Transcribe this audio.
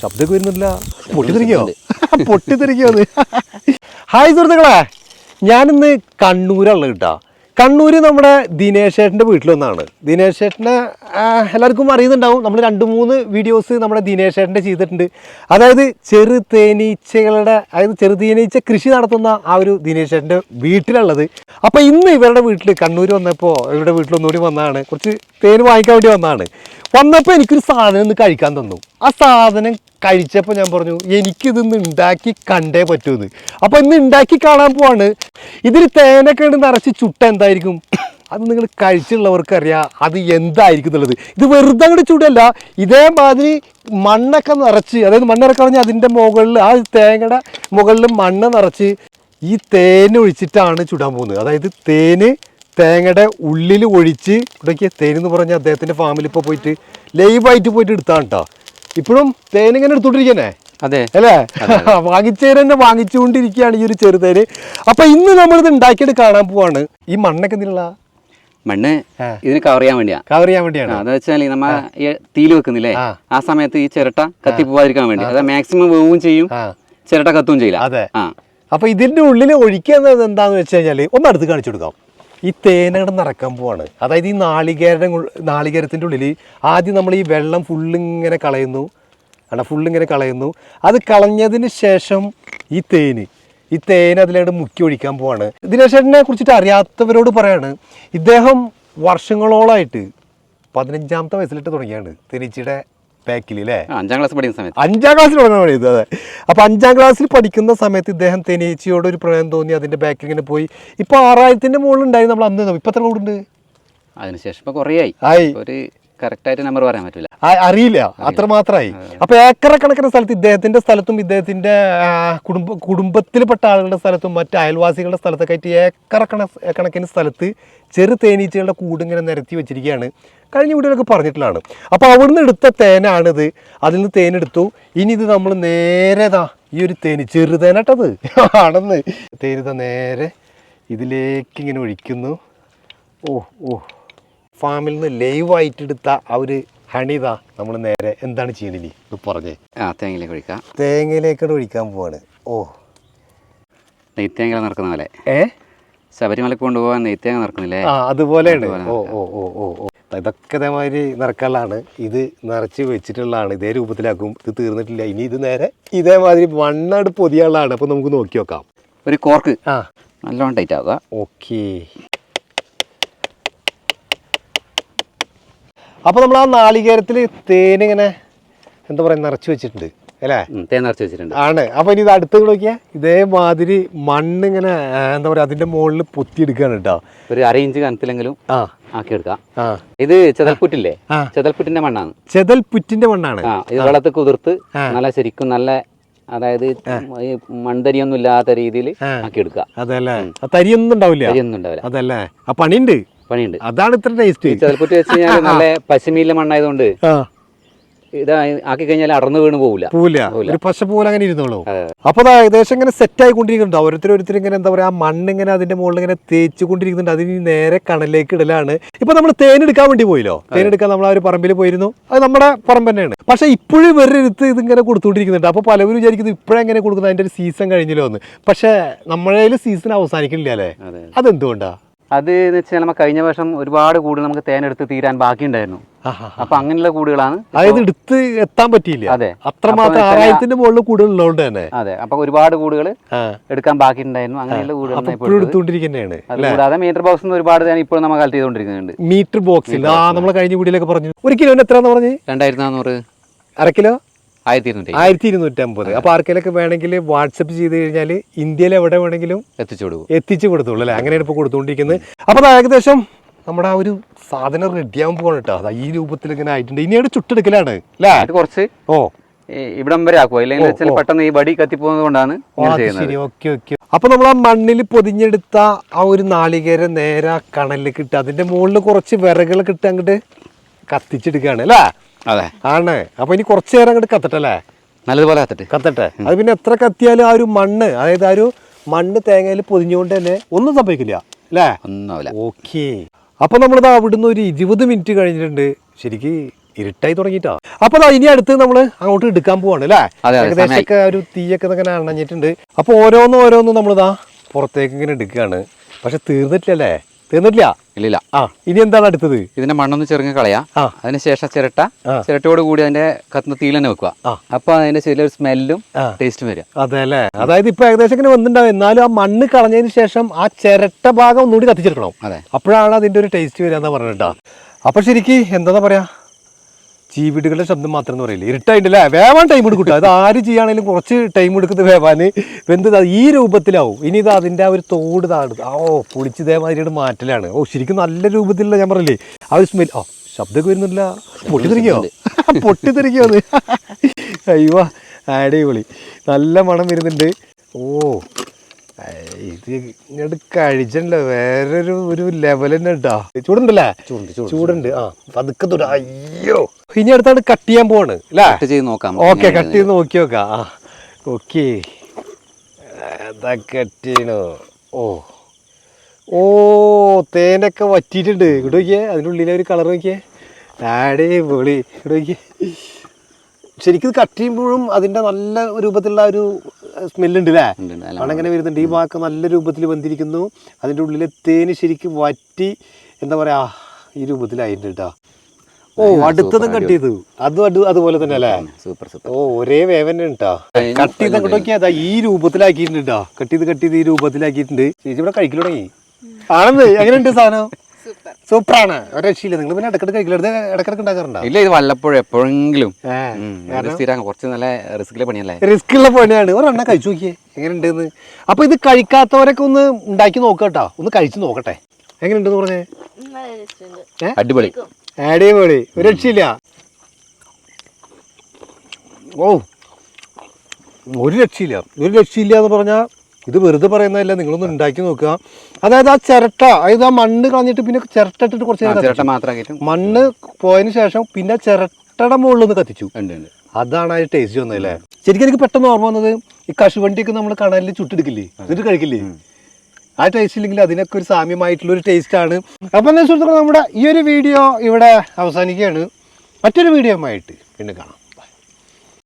ശബ്ദമൊക്കെ വരുന്നില്ല. പൊട്ടിത്തെറിക്കോ? പൊട്ടിത്തെറിക്കോ അത് ഹായ് സുഹൃത്തുക്കളെ ഞാനിന്ന് കണ്ണൂരുള്ള കേട്ടോ കണ്ണൂര് നമ്മുടെ ദിനേശ് ചേട്ടന്റെ വീട്ടിൽ വന്നാണ് ദിനേശ് ചേട്ടനെ എല്ലാവർക്കും അറിയുന്നുണ്ടാവും. നമ്മൾ രണ്ട് മൂന്ന് വീഡിയോസ് നമ്മുടെ ദിനേശ് ചേട്ടന്റെ ചെയ്തിട്ടുണ്ട്. അതായത് ചെറു തേനീച്ചകളുടെ അതായത് ചെറു തേനീച്ച കൃഷി നടത്തുന്ന ആ ഒരു ദിനേശ് ചേട്ടന്റെ വീട്ടിലുള്ളത്. അപ്പോൾ ഇന്ന് ഇവരുടെ വീട്ടിൽ കണ്ണൂർ വന്നപ്പോൾ ഇവരുടെ വീട്ടിൽ ഒന്നുകൂടി വന്നതാണ്. കുറച്ച് തേൻ വാങ്ങിക്കാൻ വേണ്ടി വന്നതാണ്. വന്നപ്പോൾ എനിക്കൊരു സാധനം ഒന്ന് കഴിക്കാൻ തന്നു. ആ സാധനം കഴിച്ചപ്പോൾ ഞാൻ പറഞ്ഞു എനിക്കിതൊന്ന് ഉണ്ടാക്കി കണ്ടേ പറ്റൂന്ന്. അപ്പോൾ ഇന്ന് ഉണ്ടാക്കി കാണാൻ പോവാണ്. ഇതിൽ തേനൊക്കെ ഉണ്ട് നിറച്ച് ചുട്ട എന്തായിരിക്കും? അത് നിങ്ങൾ കഴിച്ചുള്ളവർക്ക് അറിയാം അത് എന്തായിരിക്കും എന്നുള്ളത്. ഇത് വെറുതെ അങ്ങോട്ട് ചൂടല്ല ഇതേമാതിരി മണ്ണൊക്കെ നിറച്ച് അതായത് മണ്ണിറക്കി പറഞ്ഞാൽ അതിന്റെ മുകളിൽ ആ തേങ്ങയുടെ മുകളിൽ മണ്ണ് നിറച്ച് ഈ തേൻ ഒഴിച്ചിട്ടാണ് ചുടാൻ പോകുന്നത്. അതായത് തേന് തേങ്ങയുടെ ഉള്ളിൽ ഒഴിച്ച് ഇവിടേക്ക് തേനെന്ന് പറഞ്ഞ അദ്ദേഹത്തിന്റെ ഫാമിൽ ഇപ്പോൾ പോയിട്ട് ലൈവായിട്ട് പോയിട്ട് എടുത്താണ് കേട്ടോ ഇപ്പോഴും തേനിങ്ങനെ എടുത്തോണ്ടിരിക്കണേ അതെ. അല്ലേ? വാങ്ങിച്ചേര് തന്നെ വാങ്ങിച്ചുകൊണ്ടിരിക്കുകയാണ് ഈ ഒരു ചെറുതേര്. അപ്പൊ ഇന്ന് നമ്മളിത് ഉണ്ടാക്കിയിട്ട് കാണാൻ പോവാണ്. ഈ മണ്ണൊക്കെ എന്തിനുള്ള? മണ്ണ്. ഇതിന് കവർ ചെയ്യാൻ വേണ്ടിയാണ് കവർ ചെയ്യാൻ വേണ്ടിയാണ്? അതെന്ന് വെച്ചാൽ നമ്മ തീൽ വെക്കുന്നില്ലേ? ആ. സമയത്ത് ഈ ചിരട്ട കത്തി പോവാതിരിക്കാൻ വേണ്ടി. അത് മാക്സിമം വേവും ചെയ്യും ചിരട്ട കത്തും ചെയ്യില്ല. അതെ. അപ്പൊ ഇതിന്റെ ഉള്ളിൽ ഒഴിക്കുന്നത് എന്താന്ന് വെച്ച് കഴിഞ്ഞാൽ ഒന്ന് അടുത്ത് കാണിച്ചു കൊടുക്കാം. ഈ തേനയുടെ നിറക്കാൻ പോവാണ്. അതായത് ഈ നാളികേരം നാളികേരത്തിന്റെ ഉള്ളിൽ ആദ്യം നമ്മൾ ഈ വെള്ളം ഫുള്ളിങ്ങനെ കളയുന്നു. അല്ല ഫുള്ളിങ്ങനെ കളയുന്നു. അത് കളഞ്ഞതിന് ശേഷം ഈ തേന് ഈ തേൻ അതിലോട്ട് മുക്കി ഒഴിക്കാൻ പോവാണ്. ദിനേശേട്ടനെ കുറിച്ചിട്ട് അറിയാത്തവരോട് പറയാണ് ഇദ്ദേഹം വർഷങ്ങളോളായിട്ട് പതിനഞ്ചാമത്തെ വയസ്സിലിട്ട് തുടങ്ങിയാണ് തേനീച്ചയുടെ പാക്കിൽ അല്ലേ അഞ്ചാം ക്ലാസ് പഠിക്കുന്ന സമയത്ത്. അഞ്ചാം ക്ലാസ്സിൽ തുടങ്ങാൻ സമയത്ത് അതെ. അപ്പോൾ അഞ്ചാം ക്ലാസ്സിൽ പഠിക്കുന്ന സമയത്ത് ഇദ്ദേഹം തേനീച്ചയോട് ഒരു പ്രണയം തോന്നി അതിന്റെ ബാക്കിൽ ഇങ്ങനെ പോയി. ഇപ്പൊ ആറായിരത്തിന്റെ മുകളിൽ ഉണ്ടായി നമ്മൾ അന്ന്. ഇപ്പൊ എത്ര കൂടുണ്ട് അതിനുശേഷം ഇപ്പൊ കുറേ ആയി. ആയി ഒരു കറക്റ്റ് ആയിട്ട് നമ്പർ പറയാൻ പറ്റില്ല അറിയില്ല. അത്ര മാത്രമായി അപ്പൊ ഏക്കറ കണക്കിന് സ്ഥലത്ത് ഇദ്ദേഹത്തിന്റെ സ്ഥലത്തും ഇദ്ദേഹത്തിന്റെ കുടുംബ കുടുംബത്തിൽപ്പെട്ട ആളുകളുടെ സ്ഥലത്തും മറ്റ് അയൽവാസികളുടെ സ്ഥലത്തൊക്കെ ആയിട്ട് ഏക്കറ കണക്കിന് സ്ഥലത്ത് ചെറു തേനീച്ചകളുടെ കൂട് ഇങ്ങനെ നിരത്തി വെച്ചിരിക്കുകയാണ്. കഴിഞ്ഞ വീഡിയോയിലൊക്കെ പറഞ്ഞിട്ടുള്ളതാണ്. അപ്പോൾ അവിടുന്ന് എടുത്ത തേനാണിത്. അതിൽ നിന്ന് തേനെടുത്തു. ഇനി ഇത് നമ്മൾ നേരെ ദാ ഈ ഒരു തേനി ചെറുതേനട്ടത് ആണെന്ന്. തേനിത നേരെ ഇതിലേക്ക് ഇങ്ങനെ ഒഴിക്കുന്നു. ഓ ഓ. ഫാമിൽ നിന്ന് ലൈവായിട്ട് എടുത്ത ആ ഒരു ഹണിത നമ്മൾ നേരെ എന്താണ് ചെയ്യണില്ലേ ഇത് പറഞ്ഞേ. ആ തേങ്ങയിലേക്ക് ഒഴിക്കാം. തേങ്ങയിലേക്കോട് ഒഴിക്കാൻ പോവാണ്. ഓ. നെയ്ത്തേങ്ങ നിറക്കുന്ന പോലെ. ഏ? ശബരിമലക്ക് കൊണ്ടുപോകാൻ നെയ്ത്തേങ്ങ നടക്കുന്നില്ലേ ആ അതുപോലെയാണ്. അതുപോലെ ഓ ഓ ഓ ഓ ഓ. ഇതൊക്കെ ഇതേമാതിരി നിറക്കാനുള്ളതാണ് ഇത് നിറച്ച് വെച്ചിട്ടുള്ളതാണ്. ഇതേ രൂപത്തിലാക്കും. ഇത് തീർന്നിട്ടില്ല. ഇനി ഇത് നേരെ ഇതേമാതിരി മണ്ണാട് പൊതിയുള്ളതാണ് അപ്പോൾ നമുക്ക് നോക്കി നോക്കാം. ഒരു കോർക്ക്. ആ. നല്ലോണം ടൈറ്റ് ആവുക. ഓക്കേ. അപ്പോൾ നമ്മൾ ആ നാളികേരത്തിൽ തേനിങ്ങനെ എന്താ പറയുക നിറച്ച് വെച്ചിട്ടുണ്ട് അല്ലേ? തേൻ നിറച്ച് വെച്ചിട്ടുണ്ട്. ആണ്. അപ്പോൾ ഇനി ഇത് അടുത്ത് നോക്കിയാൽ ഇതേമാതിരി മണ്ണിങ്ങനെ ഇങ്ങനെ എന്താ പറയാ അതിന്റെ മുകളിൽ പൊത്തിയെടുക്കുകയാണ് കേട്ടോ ഒരു അര ഇഞ്ച് കനത്തിലെങ്കിലും ആ. ആക്കി എടുക്കാം ഇത് ചെതൽപുറ്റില്ലേ? ചെതൽപുറ്റിന്റെ മണ്ണാണ്. ചെതൽപുറ്റിന്റെ മണ്ണാണ്. ഇത് വെള്ളത്തിൽ കുതിർത്ത് നല്ല ശരിക്കും നല്ല അതായത് ഈ മൺതരിയൊന്നും ഇല്ലാത്ത രീതിയിൽ ആക്കി എടുക്കുക. അതല്ലേ? തരിയൊന്നും ഉണ്ടാവില്ല. തരിയൊന്നും ഉണ്ടാവില്ല. അതല്ലേ? ആ പണിയുണ്ട്. പണിയുണ്ട്. അതാണ് ഇത്ര ടേസ്റ്റ്. ഈ ചെതൽപ്പുറ്റ് വെച്ച് കഴിഞ്ഞാൽ നല്ല പശുമീലിലെ മണ്ണായതുകൊണ്ട് ഇത് ആക്കി കഴിഞ്ഞാൽ അടർന്നു വീണ് പോകില്ല പോവില്ല. ഒരു പശ പോലെ അങ്ങനെ ഇരുന്നോളൂ. അപ്പൊ ഏകദേശം ഇങ്ങനെ സെറ്റ് ആയിക്കൊണ്ടിരിക്കുന്നുണ്ട്. ഓരോരുത്തർ ഓരോരുത്തർ ഇങ്ങനെ എന്താ പറയാ ആ മണ്ണ് ഇങ്ങനെ അതിന്റെ മുകളിൽ ഇങ്ങനെ തേച്ചു കൊണ്ടിരിക്കുന്നുണ്ട് അതിന് നേരെ കണലിലേക്ക് ഇടലാണ്. ഇപ്പൊ നമ്മൾ തേനെടുക്കാൻ വേണ്ടി പോയില്ലോ? തേനെടുക്കാൻ നമ്മൾ ആ ഒരു പറമ്പിൽ പോയിരുന്നു. അത് നമ്മുടെ പറമ്പ് തന്നെയാണ്. പക്ഷെ ഇപ്പോഴും ഇവരുടെ അടുത്ത് ഇതിങ്ങനെ കൊടുത്തുകൊണ്ടിരിക്കുന്നുണ്ട്. അപ്പൊ പലവരും വിചാരിക്കുന്നത് ഇപ്പോഴെങ്ങനെ കൊടുക്കുന്നത്. അതിന്റെ ഒരു സീസൺ കഴിഞ്ഞല്ലോ എന്ന് പക്ഷെ നമ്മളെ സീസൺ അവസാനിക്കുന്നില്ല അല്ലേ? അതെന്തുകൊണ്ടാണ് അതെന്തുകൊണ്ടാ? അത് എന്ന് വെച്ചാൽ നമ്മൾ കഴിഞ്ഞ വർഷം ഒരുപാട് കൂടുകൾ നമുക്ക് തേനെടുത്ത് തീരാൻ ബാക്കിയുണ്ടായിരുന്നു. അപ്പൊ അങ്ങനെയുള്ള കൂടുകളാണ് അതായത് എടുത്ത് എത്താൻ പറ്റിയില്ല. അതെ. അത്രമാത്രം ആറായിരത്തിന്റെ മുകളിൽ കൂടുതലുള്ളതുകൊണ്ട് തന്നെ. അതെ. അപ്പൊ ഒരുപാട് കൂടുകൾ എടുക്കാൻ ബാക്കിയുണ്ടായിരുന്നു. അങ്ങനെയുള്ള അത് കൂടാതെ മീറ്റർ ബോക്സ് ഒരുപാട് തേൻ ഇപ്പോൾ നമ്മൾ കളക്ട് ചെയ്തുകൊണ്ടിരിക്കുന്നുണ്ട്. മീറ്റർ ബോക്സിൽ. ആ നമ്മൾ കഴിഞ്ഞ കൂടിയിലൊക്കെ പറഞ്ഞു. ഒരു കിലോന് എത്ര പറഞ്ഞു? രണ്ടായിരത്തി നാനൂറ് അര കിലോ? ആയിരത്തി ഇരുന്നൂറ്റി അമ്പത് അപ്പൊ ആർക്കെങ്കിലൊക്കെ വേണമെങ്കിൽ വാട്സപ്പ് ചെയ്ത് കഴിഞ്ഞാൽ ഇന്ത്യയിൽ എവിടെ വേണമെങ്കിലും എത്തിച്ചു കൊടുക്കും. എത്തിച്ചു കൊടുത്തുള്ളൂ അല്ലേ? അങ്ങനെയാണ് ഇപ്പോൾ കൊടുത്തുകൊണ്ടിരിക്കുന്നത് അപ്പൊ അത് ഏകദേശം നമ്മുടെ ആ ഒരു സാധനം റെഡിയാകാൻ പോകണം കേട്ടോ അതാ ഈ രൂപത്തിൽ ഇങ്ങനെ ആയിട്ടുണ്ട്. ഇനിയാണ് ചുട്ടെടുക്കലാണ് അല്ലേ? കുറച്ച് ഓ. ഇവിടം വരെ ആക്കുക ഇല്ലെങ്കിൽ വെച്ചാൽ പെട്ടെന്ന് ഈ വടി കത്തിപ്പോകുന്നത് കൊണ്ടാണ് ആ, ഇങ്ങനെ ശരി. Okay okay. അപ്പൊ നമ്മൾ ആ മണ്ണിൽ പൊതിഞ്ഞെടുത്ത ആ ഒരു നാളികേര നേരെ കണലിൽ കിട്ടുക. അതിന്റെ മുകളിൽ കുറച്ച് വിറകൾ കിട്ടുക അങ്ങോട്ട് കത്തിച്ചെടുക്കുകയാണ് അല്ലേ? അതെ. ആണ്. അപ്പൊ ഇനി കുറച്ചു നേരം അങ്ങോട്ട് കത്തട്ടല്ലേ? നല്ലതുപോലെ കത്തട്ടെ. കത്തട്ടെ. അത് പിന്നെ എത്ര കത്തിയാലും ആ ഒരു മണ്ണ് അതായത് ആ ഒരു മണ്ണ് തേങ്ങയിൽ പൊതിഞ്ഞുകൊണ്ട് തന്നെ ഒന്നും സംഭവിക്കില്ല. അല്ലേ? ഒന്നുമില്ല. ഓക്കെ. അപ്പൊ നമ്മളിത് അവിടുന്ന് ഒരു ഇരുപത് മിനിറ്റ് കഴിഞ്ഞിട്ടുണ്ട്. ശരിക്ക് ഇരുട്ടായി തുടങ്ങിയിട്ടാ. അപ്പൊ ഇനി അടുത്ത് നമ്മൾ അങ്ങോട്ട് എടുക്കാൻ പോവാണ് അല്ലേ? അതെ, അതെ, ഏകദേശം ഒരു തീയൊക്കെ ഇങ്ങനെ അണഞ്ഞിട്ടുണ്ട് അപ്പൊ ഓരോന്നും ഓരോന്നും നമ്മളിതാ പുറത്തേക്ക് ഇങ്ങനെ എടുക്കുകയാണ്. പക്ഷെ തീർന്നിട്ടില്ലല്ലേ? തീർന്നിട്ടില്ല ഇല്ലില്ല. ആ ഇനി എന്താണ് അടുത്തത്? ഇതിന്റെ മണ്ണൊന്ന് ചെറുങ്ങി കളയാ. അതിനുശേഷം ചിരട്ട. ചിരട്ടയോട് കൂടി അതിന്റെ കത്തുന്ന തീൽ തന്നെ വെക്കുക. അപ്പൊ അതിന്റെ ചെറിയൊരു സ്മെല്ലും ടേസ്റ്റും വരിക അതെ അല്ലേ അതായത് ഇപ്പൊ ഏകദേശം ഇങ്ങനെ വന്നിട്ടുണ്ടാവും. എന്നാലും ആ മണ്ണ് കളഞ്ഞതിന് ശേഷം ആ ചിരട്ട ഭാഗം ഒന്നുകൂടി കത്തിച്ചെടുക്കണം. അതെ. അപ്പോഴാണ് അതിന്റെ ഒരു ടേസ്റ്റ് വരിക എന്നാ പറഞ്ഞിട്ടാ അപ്പൊ ശരിക്ക് എന്താ പറയാ? ചീവിടുകളുടെ ശബ്ദം മാത്രം എന്ന് പറയില്ല? ഇരുട്ടായിട്ടില്ല? വേവാൻ ടൈം എടുക്കും ട്ടോ. അത് ആര് ചെയ്യുകയാണെങ്കിലും കുറച്ച് ടൈം എടുക്കുന്നത് വേവാന് വെന്തത് ഈ രൂപത്തിലാവും. ഇനി ഇത് അതിന്റെ ആ ഒരു തോട് താട് ഓ പൊളിച്ച് ഇതേമാതിരിയുടെ മാറ്റലാണ്. ഓ ശരിക്കും നല്ല രൂപത്തിലുള്ള ഞാൻ പറയില്ലേ ആ ഒരു സ്മെൽ ഓ ശബ്ദമൊക്കെ വരുന്നില്ല. പൊട്ടിത്തെറിക്കോ? പൊട്ടിത്തെറിക്കോ അത്? അയ്യോ അടിപൊളി. നല്ല മണം വരുന്നുണ്ട്. ഓ ഇത് ഇങ്ങോട്ട് കഴിച്ചല്ലോ വേറൊരു ഒരു ലെവൽ തന്നെ കേട്ടാ ചൂടുണ്ടല്ലേ? ചൂടുണ്ട്, ആ പതുക്കെ തൊട അയ്യോ. ഇനി അടുത്താണ് കട്ട് ചെയ്യാൻ പോവാണ് അല്ലേ? കട്ട് ചെയ്ത് നോക്കാം. ഓക്കെ കട്ട് ചെയ്ത് നോക്കി നോക്കാം. ആ ഓക്കെ അതാ കട്ട് ചെയ്യണോ? ഓ. ഓ തേനൊക്കെ വറ്റിയിട്ടുണ്ട്. ഇവിടെ നോക്കിയേ അതിന്റെ ഉള്ളിലെ ഒരു കളർ നോക്കിയേ. ആടേ പൊളി ഇവിടെ നോക്കിയേ. ശരിക്കും കട്ട് ചെയ്യുമ്പോഴും അതിന്റെ നല്ല രൂപത്തിലുള്ള ഒരു സ്മെല്ലുണ്ട് അല്ലേ ഉണ്ട്, ഉണ്ട്. മണങ്ങനെ വരുന്നുണ്ട്. ഈ വാക്ക് നല്ല രൂപത്തിൽ വന്നിരിക്കുന്നു. അതിന്റെ ഉള്ളിലെ തേന് ശരിക്കും വറ്റി എന്താ പറയാ ഈ രൂപത്തിലായിട്ടുണ്ട് കേട്ടോ. ഓ അടുത്തതും കട്ട് ചെയ്തു അതും അടു അതുപോലെ തന്നെ അല്ലേ? Super super. ഓ ഒരേ വേവന്നെ കേട്ടോ. കട്ട് ചെയ്ത് അങ്ങോട്ട് നോക്കിയാ അതാ ഈ രൂപത്തിലാക്കിയിട്ടുണ്ട് കേട്ടോ. കട്ട് ചെയ്ത് കട്ട് ചെയ്ത് ഈ രൂപത്തിലാക്കിയിട്ടുണ്ട്. ചേച്ചി ഇവിടെ കഴിക്കൽ തുടങ്ങി. ആണെന്ന്. എങ്ങനെയുണ്ട് സാധനം? സൂപ്പറാണ്. ഒരു രക്ഷയില്ല. നിങ്ങൾ പിന്നെ ഇടക്കിടക്ക് കഴിക്കില്ല ഇടക്കിടക്ക് ഉണ്ടാക്കാറുണ്ടോ? ഇല്ല ഇത് വല്ലപ്പോഴും എപ്പോഴെങ്കിലും. സ്ഥിരം കുറച്ച് നല്ല റിസ്കിലെ പണിയല്ലേ? റിസ്ക് ഉള്ള പണിയാണ് ഒരെണ്ണം കഴിച്ചു നോക്കിയേ. എങ്ങനെയുണ്ടെന്ന്. അപ്പൊ ഇത് കഴിക്കാത്തവരൊക്കെ ഒന്ന് ഉണ്ടാക്കി നോക്കട്ടോ ഒന്ന് കഴിച്ചു നോക്കട്ടെ. എങ്ങനെയുണ്ടെന്ന് പറഞ്ഞേ? അടിപൊളി. അടിപൊളി. ഒരു രക്ഷയില്ല. ഓ. ഒരു രക്ഷയില്ല. ഒരു രക്ഷയില്ല എന്ന് പറഞ്ഞാൽ ഇത് വെറുതെ പറയുന്നതല്ല നിങ്ങളൊന്ന് ഉണ്ടാക്കി നോക്കുക. അതായത് ആ ചിരട്ട അതായത് ആ മണ്ണ് കളഞ്ഞിട്ട് പിന്നെ ചിരട്ട ഇട്ടിട്ട് കുറച്ച് മണ്ണ് പോയതിന് ശേഷം പിന്നെ ചിരട്ടയുടെ മുകളിൽ നിന്ന് കത്തിച്ചു. അതാണ് ആ ടേസ്റ്റ് വന്നത് അല്ലേ? ശരിക്കും എനിക്ക് പെട്ടെന്ന് ഓർമ്മ വന്നത് ഈ കശുവണ്ടിയൊക്കെ നമ്മൾ കണലിൽ ചുട്ടെടുക്കില്ലേ? എന്നിട്ട് കഴിക്കില്ലേ? ആ ടേസ്റ്റ് ഇല്ലെങ്കിൽ അതിനൊക്കെ ഒരു സാമ്യമായിട്ടുള്ള ഒരു ടേസ്റ്റ് ആണ്. അപ്പം എന്താ നമ്മുടെ ഈ ഒരു വീഡിയോ ഇവിടെ അവസാനിക്കുകയാണ്. മറ്റൊരു വീഡിയോ ആയിട്ട് പിന്നെ കാണാം.